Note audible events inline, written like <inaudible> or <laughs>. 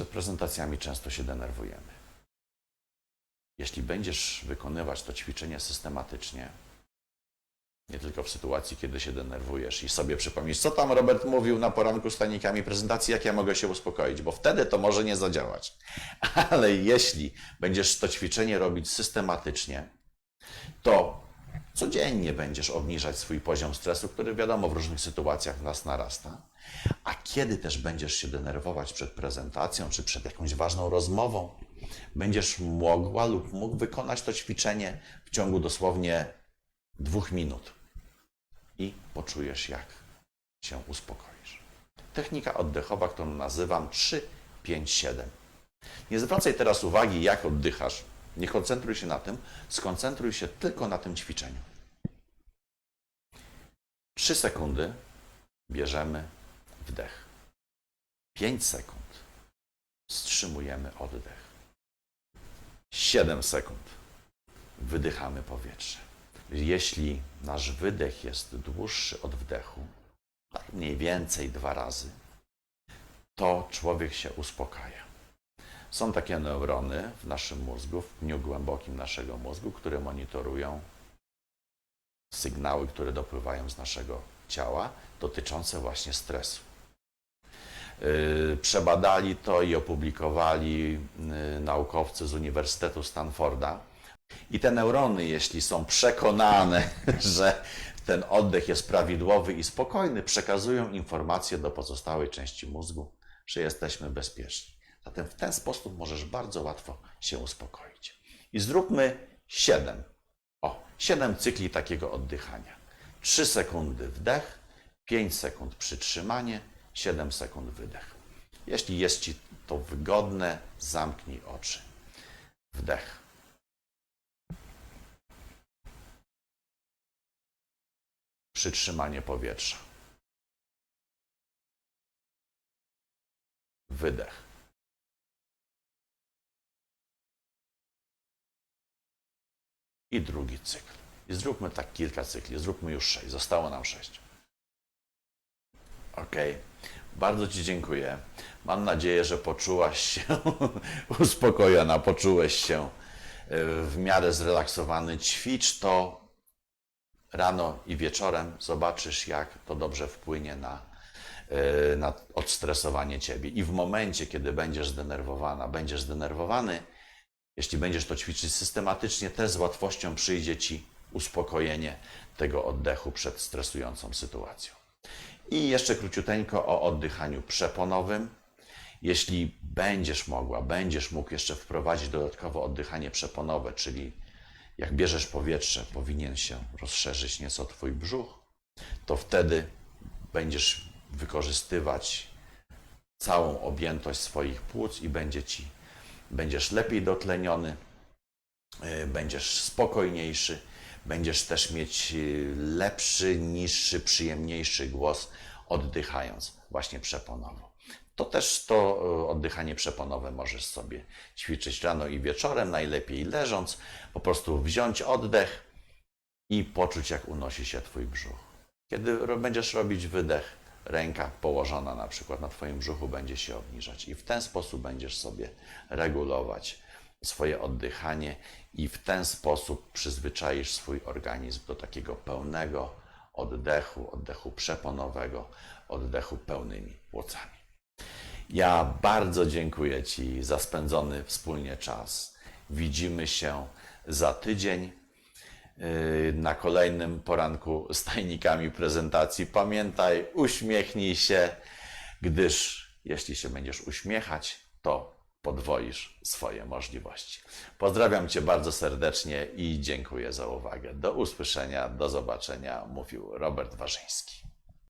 Przed prezentacjami często się denerwujemy. Jeśli będziesz wykonywać to ćwiczenie systematycznie, nie tylko w sytuacji, kiedy się denerwujesz i sobie przypomnisz, co tam Robert mówił na poranku z tajnikami prezentacji, jak ja mogę się uspokoić, bo wtedy to może nie zadziałać. <laughs> Ale jeśli będziesz to ćwiczenie robić systematycznie, to codziennie będziesz obniżać swój poziom stresu, który wiadomo w różnych sytuacjach nas narasta. A kiedy też będziesz się denerwować przed prezentacją czy przed jakąś ważną rozmową, będziesz mogła lub mógł wykonać to ćwiczenie w ciągu dosłownie dwóch minut i poczujesz, jak się uspokoisz. Technika oddechowa, którą nazywam 3, 5, 7. Nie zwracaj teraz uwagi, jak oddychasz. Nie koncentruj się na tym, skoncentruj się tylko na tym ćwiczeniu. 3 sekundy bierzemy wdech. 5 sekund wstrzymujemy oddech. 7 sekund wydychamy powietrze. Jeśli nasz wydech jest dłuższy od wdechu, mniej więcej dwa razy, to człowiek się uspokaja. Są takie neurony w naszym mózgu, w dniu głębokim naszego mózgu, które monitorują sygnały, które dopływają z naszego ciała dotyczące właśnie stresu. Yy, Przebadali to i opublikowali yy, naukowcy z Uniwersytetu Stanforda. I te neurony, jeśli są przekonane, <laughs> że ten oddech jest prawidłowy i spokojny, przekazują informacje do pozostałej części mózgu, że jesteśmy bezpieczni. Zatem w ten sposób możesz bardzo łatwo się uspokoić. I zróbmy 7. O, 7 cykli takiego oddychania. 3 sekundy wdech, 5 sekund przytrzymanie, 7 sekund wydech. Jeśli jest Ci to wygodne, zamknij oczy. Wdech. Przytrzymanie powietrza. Wydech. I drugi cykl. I zróbmy tak kilka cykli. Zróbmy już sześć. Zostało nam sześć. Ok. Bardzo Ci dziękuję. Mam nadzieję, że poczułaś się <laughs> uspokojona, poczułeś się e, w miarę zrelaksowany. Ćwicz to rano i wieczorem. Zobaczysz, jak to dobrze wpłynie na, e, na odstresowanie Ciebie. I w momencie, kiedy będziesz zdenerwowana, będziesz zdenerwowany, jeśli będziesz to ćwiczyć systematycznie, też z łatwością przyjdzie Ci uspokojenie tego oddechu przed stresującą sytuacją. I jeszcze króciuteńko o oddychaniu przeponowym. Jeśli będziesz mogła, będziesz mógł jeszcze wprowadzić dodatkowo oddychanie przeponowe, czyli jak bierzesz powietrze, powinien się rozszerzyć nieco Twój brzuch, to wtedy będziesz wykorzystywać całą objętość swoich płuc i będzie ci, będziesz lepiej dotleniony, y, będziesz spokojniejszy, będziesz też mieć y, lepszy, niższy, przyjemniejszy głos oddychając właśnie przeponowo. To też to y, oddychanie przeponowe możesz sobie ćwiczyć rano i wieczorem, najlepiej leżąc, po prostu wziąć oddech i poczuć, jak unosi się Twój brzuch. Kiedy będziesz robić wydech, ręka położona na przykład na Twoim brzuchu będzie się obniżać i w ten sposób będziesz sobie regulować swoje oddychanie i w ten sposób przyzwyczaisz swój organizm do takiego pełnego oddechu, oddechu przeponowego, oddechu pełnymi płocami. Ja bardzo dziękuję Ci za spędzony wspólnie czas. Widzimy się za tydzień na kolejnym poranku z tajnikami prezentacji. Pamiętaj, uśmiechnij się, gdyż jeśli się będziesz uśmiechać, to podwoisz swoje możliwości. Pozdrawiam Cię bardzo serdecznie i dziękuję za uwagę. Do usłyszenia, do zobaczenia, mówił Robert Warzyński.